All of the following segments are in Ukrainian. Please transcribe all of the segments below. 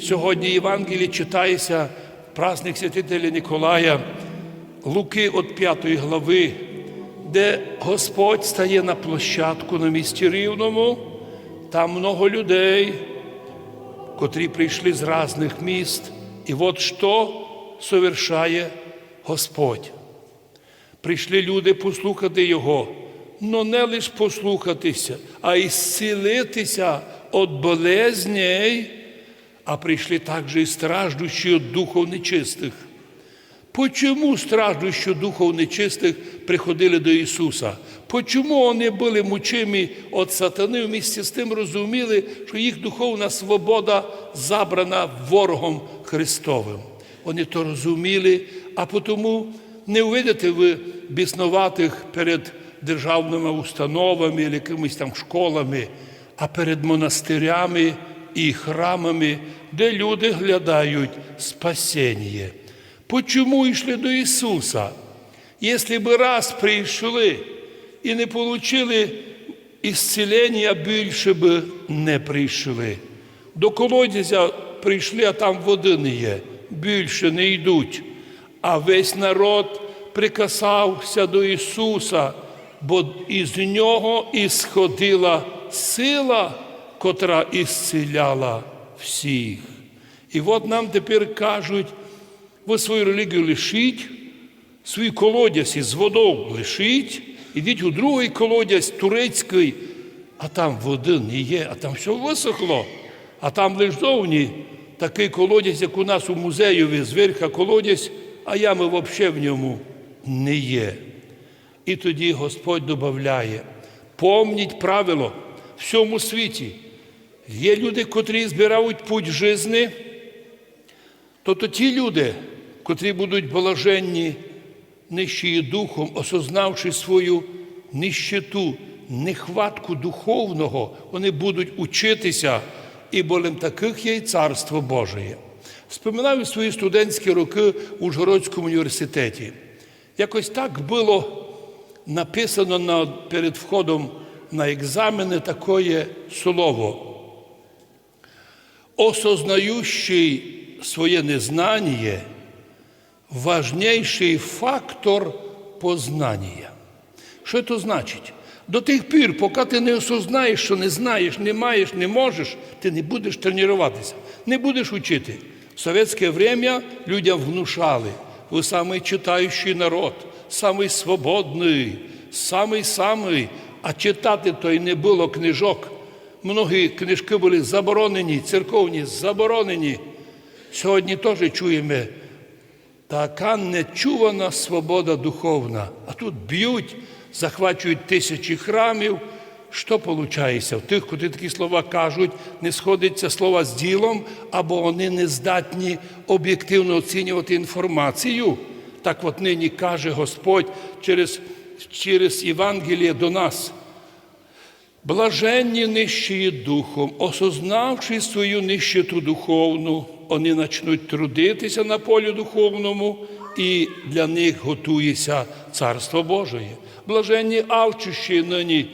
Сьогодні Євангеліє читається праздник святителя Ніколая, Луки от 5 глави, де Господь стає на площадку на місці рівному, там много людей, котрі прийшли з різних міст. І от що совершає Господь. Прийшли люди послухати Його, но не лише послухатися, а й зцілитися від болезней, а прийшли також і страждущі від духов нечистих. Почему страждущі духов нечистих приходили до Ісуса? Почому вони були мучими від сатани, вмісті з тим розуміли, що їх духовна свобода забрана ворогом Христовим? Вони то розуміли, а тому не увидите ви біснуватих перед державними установами, якимись там школами, а перед монастирями і храмами, де люди глядають спасіння. Почому йшли до Ісуса? Якщо б раз прийшли і не отримали ісцілення, більше б не прийшли. До колодязя прийшли, а там води не є, більше не йдуть. А весь народ прикасався до Ісуса, бо із нього ісходила сила, котра ісціляла всіх. І от нам тепер кажуть, ви свою релігію лишіть, свій колодязь із водою лишіть, ідіть у другий колодязь турецький, а там води не є, а там все висохло, а там лише зовні такий колодязь, як у нас у музеєві, зверха колодязь, а ями взагалі в ньому не є. І тоді Господь додає, помніть правило всьому світі. Є люди, котрі збирають путь жизни, то, ті люди, котрі будуть блаженні, нищі духом, осознавши свою нищету, нехватку духовного, вони будуть учитися, і болем таких є й Царство Божие. Споминаю свої студентські роки у Ужгородському університеті. Якось так було написано на, перед входом на екзамени таке слово. Осознающий своє незнання важнейший фактор познання. Що це значить? До тих пір, поки ти не осознаєш, що не знаєш, не маєш, не можеш, ти не будеш тренуватися, не будеш учити. В совєтське время людям внушали, ви самий читаючий народ, самий свободний, самий-самий, а читати то й не було книжок. Многі книжки були заборонені, церковні заборонені. Сьогодні теж чуємо така нечувана свобода духовна. А тут б'ють, захвачують тисячі храмів. Що виходить? В тих, котрі такі слова кажуть, не сходиться слова з ділом, або вони не здатні об'єктивно оцінювати інформацію. Так от нині каже Господь через, через Євангеліє до нас. Блаженні нищі духом, осознавши свою нищету духовну, вони почнуть трудитися на полі духовному, і для них готується Царство Божие. Блаженні алчущі нині,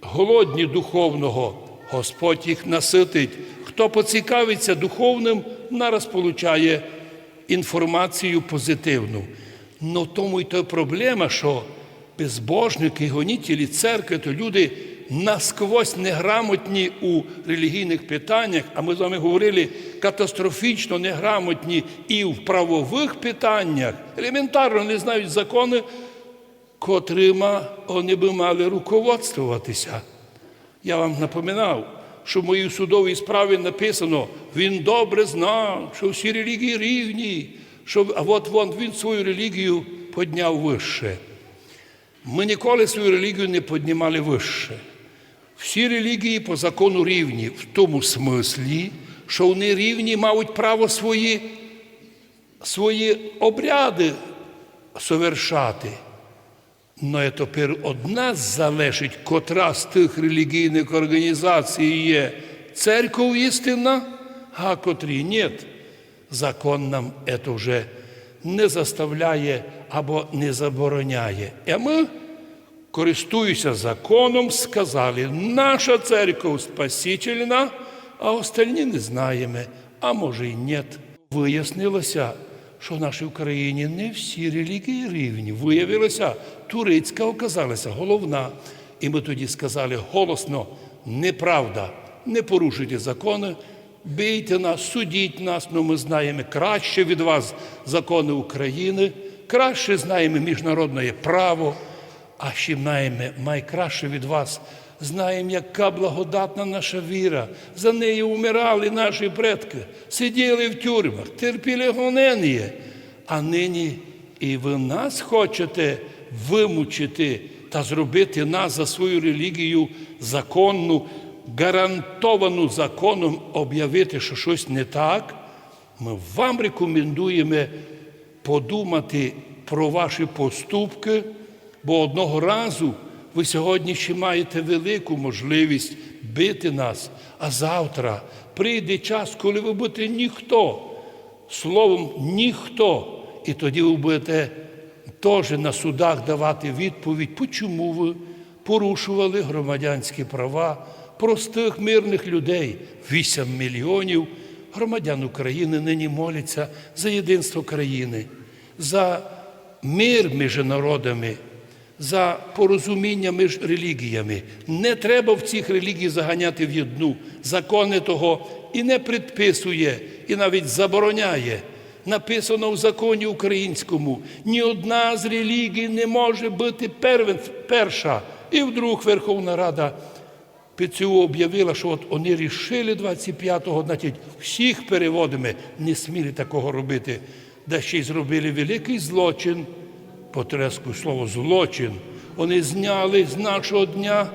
голодні духовного, Господь їх наситить. Хто поцікавиться духовним, нараз получає інформацію позитивну. Но тому й то проблема, що безбожники, гонітелі церкви, то люди насквозь неграмотні у релігійних питаннях, а ми з вами говорили катастрофічно неграмотні і в правових питаннях, елементарно не знають закони, котрима вони би мали руководствуватися. Я вам напоминав, що в моїй судовій справі написано, він добре знав, що всі релігії рівні, що, а от вон, він свою релігію підняв вище. Ми ніколи свою релігію не піднімали вище. Всі релігії по закону рівні, в тому смислі, що вони рівні мають право свої, свої обряди совершати. Но тепер од нас залежить, котра з тих релігійних організацій є церков істинна, а котрі ні. Закон нам це вже не заставляє або не забороняє. А ми, користуючися законом, сказали, наша церква спасительна, а остальні не знаємо. а може й ні. Вияснилося, що в нашій Україні не всі релігії рівні. Виявилося, турецька оказалася головна. І ми тоді сказали голосно: неправда, не порушуйте закони, бийте нас, судіть нас, але ми знаємо краще від вас закони України, краще знаємо міжнародне право, а ще знаємо найкраще від вас. Знаємо, яка благодатна наша віра. За нею умирали наші предки, сиділи в тюрмах, терпіли гонення. А нині і ви нас хочете вимучити та зробити нас за свою релігію законну, гарантовану законом об'явити, що щось не так. Ми вам рекомендуємо подумати про ваші поступки, бо одного разу ви сьогодні ще маєте велику можливість бити нас, а завтра прийде час, коли ви будете ніхто, словом, ніхто. І тоді ви будете теж на судах давати відповідь, чому ви порушували громадянські права простих мирних людей, 8 мільйонів громадян України нині моляться за єдинство країни, за мир між народами, за порозуміння між релігіями. Не треба в цих релігій заганяти в одну. Закони того і не предписує, і навіть забороняє. Написано в законі українському: ні одна з релігій не може бути перша. І вдруг Верховна Рада ПЦУ об'явила, що от вони рішили 25-го, значить, всіх переводимо, не сміли такого робити. Да ще й зробили великий злочин, потрескую слово злочин. Вони зняли з нашого дня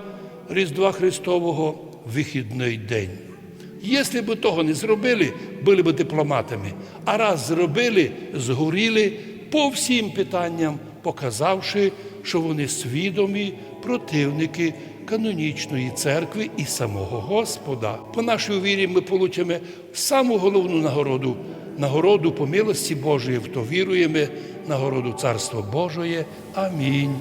Різдва Христового вихідний день. Якщо б того не зробили, були б дипломатами. А раз зробили, згоріли по всім питанням, показавши, що вони свідомі противники канонічної церкви і самого Господа. По нашій вірі ми получимо саму головну нагороду нагороду по милості Божої, в то віруємо, нагороду Царства Божої. Амінь.